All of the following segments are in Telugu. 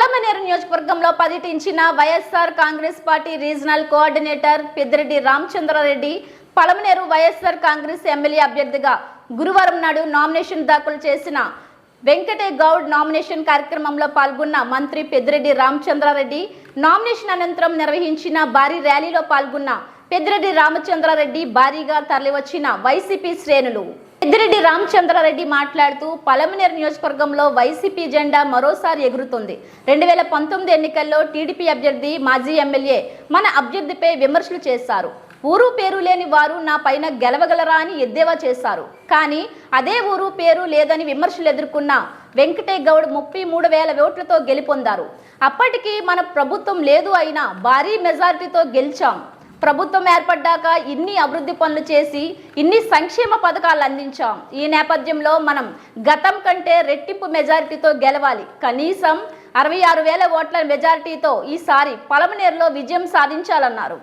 పలమనేరు నియోజకవర్గంలో పర్యటించిన YSR Congress party regional coordinator Peddireddy Ramachandra Reddy Palamaner YSR Congress MLA అభ్యర్థిగా గురువారం నాడు నామినేషన్ దాఖలు చేసిన వెంకటే గౌడ్ నామినేషన్ కార్యక్రమంలో పాల్గొన్న మంత్రి పెద్దిరెడ్డి రామచంద్రారెడ్డి నామినేషన్ అనంతరం నిర్వహించిన భారీ ర్యాలీలో పాల్గొన్న పెద్దిరెడ్డి రామచంద్రారెడ్డి భారీగా తరలివచ్చిన వైసీపీ శ్రేణులు. పెద్దిరెడ్డి రామచంద్రారెడ్డి మాట్లాడుతూ పలమనేరు నియోజకవర్గంలో వైసీపీ జెండా మరోసారి ఎగురుతుంది. రెండు వేల పంతొమ్మిది ఎన్నికల్లో టీడీపీ అభ్యర్థి మాజీ ఎమ్మెల్యే మన అభ్యర్థిపై విమర్శలు చేశారు. ఊరు పేరు లేని వారు నా పైన గెలవగలరా అని ఎద్దేవా చేశారు. కానీ అదే ఊరు పేరు లేదని విమర్శలు ఎదుర్కొన్న వెంకటే గౌడ్ ముప్పై మూడు వేల ఓట్లతో గెలుపొందారు. అప్పటికి మన ప్రభుత్వం లేదు అయినా భారీ మెజారిటీతో గెలిచాం. ప్రభుత్వం ఏర్పడ్డాక ఇన్ని అభివృద్ధి పనులు చేసి ఇన్ని సంక్షేమ పథకాలు అందించాం. ఈ నేపథ్యంలో మనం గతం కంటే రెట్టింపు మెజారిటీతో గెలవాలి. కనీసం అరవై ఆరు వేల ఓట్ల మెజారిటీతో ఈసారి పలమనేరులో విజయం సాధించాలన్నారు.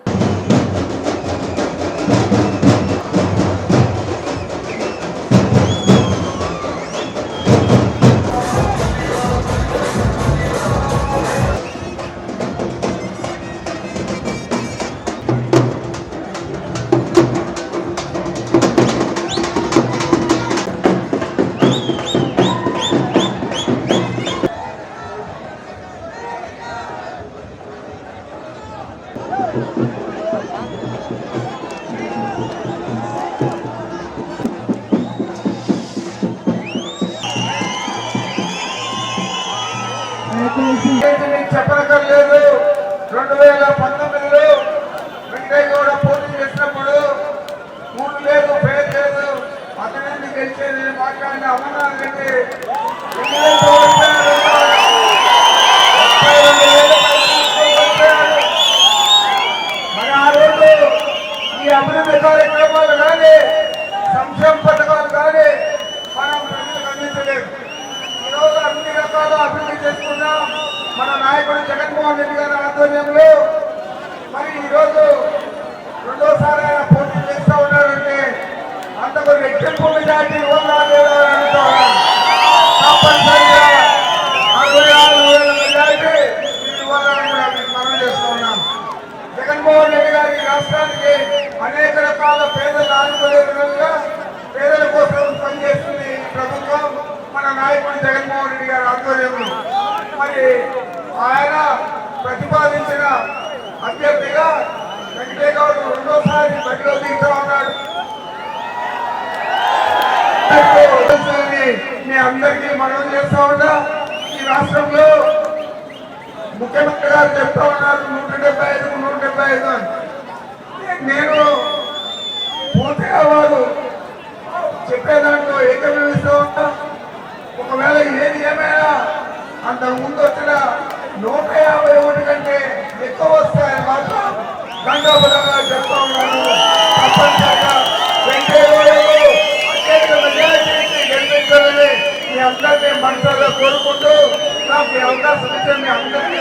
చెప్పనక్కర్లేదు రెండు వేల పంతొమ్మిదిలో వెంకయ్య గౌడ పోటీ చేసినప్పుడు ఊరు లేదు పేరు లేదు అతనిని గెలిచేది మాట్లాడిన అమర్నాథ్ రెడ్డి ఈ అభివృద్ధి కార్యక్రమాలు కానీ? సంక్షేమ పథకాలు కానీ మనం ప్రజలకు అందించలేదు. ఈరోజు అన్ని రకాల అభివృద్ధి చేసుకున్నాం మన నాయకుడు జగన్మోహన్ రెడ్డి గారి ఆధ్వర్యంలో. మరి ఈరోజు రెండోసారి ఆయన పోటీ చేస్తూ ఉన్నారంటే అంతకు రెట్టింపు మెజార్టీ ఇవ్వాలా లేదా తప్పనిసరిగా అరవై ఆరు వేల మెజార్టీ ఇవ్వాలని మనం చేస్తూ ఉన్నాం జగన్మోహన్ రెడ్డి గారి రాష్ట్రానికి రకాల పేదలు ఆదుకునే విధంగా పేదల కోసం పనిచేస్తుంది ఈ ప్రభుత్వం. మన నాయకుడు జగన్మోహన్ రెడ్డి గారి ఆధ్వర్యంలో. మరి ఆయన ప్రతిపాదించిన అభ్యర్థిగా వెంకటే గౌడ్ రెండోసారి బరిలో తీస్తా ఉన్నాడు. మీ అందరికీ మనం చేస్తా ఉన్నా. ఈ రాష్ట్రంలో ముఖ్యమంత్రి గారు చెప్తా ఉన్నారు నూట డెబ్బై ఐదు నూట డెబ్బై ఐదు నేను పూర్తిగా వారు చెప్పే దాంట్లో ఏకీభవిస్తూ ఒకవేళ ఏది ఏమైనా అంతకు ముందు వచ్చిన నూట యాభై ఒకటి కంటే ఎక్కువ వస్తాయని మాత్రం గంగాపురంగా చెప్తా ఉన్నాను. తప్పనిసరిగా వెంకయ్య అత్యధిక గెలిపించాలని మీ అందరినీ కోరుకుంటూ నాకు ఈ అవకాశం ఇచ్చే మీ అందరినీ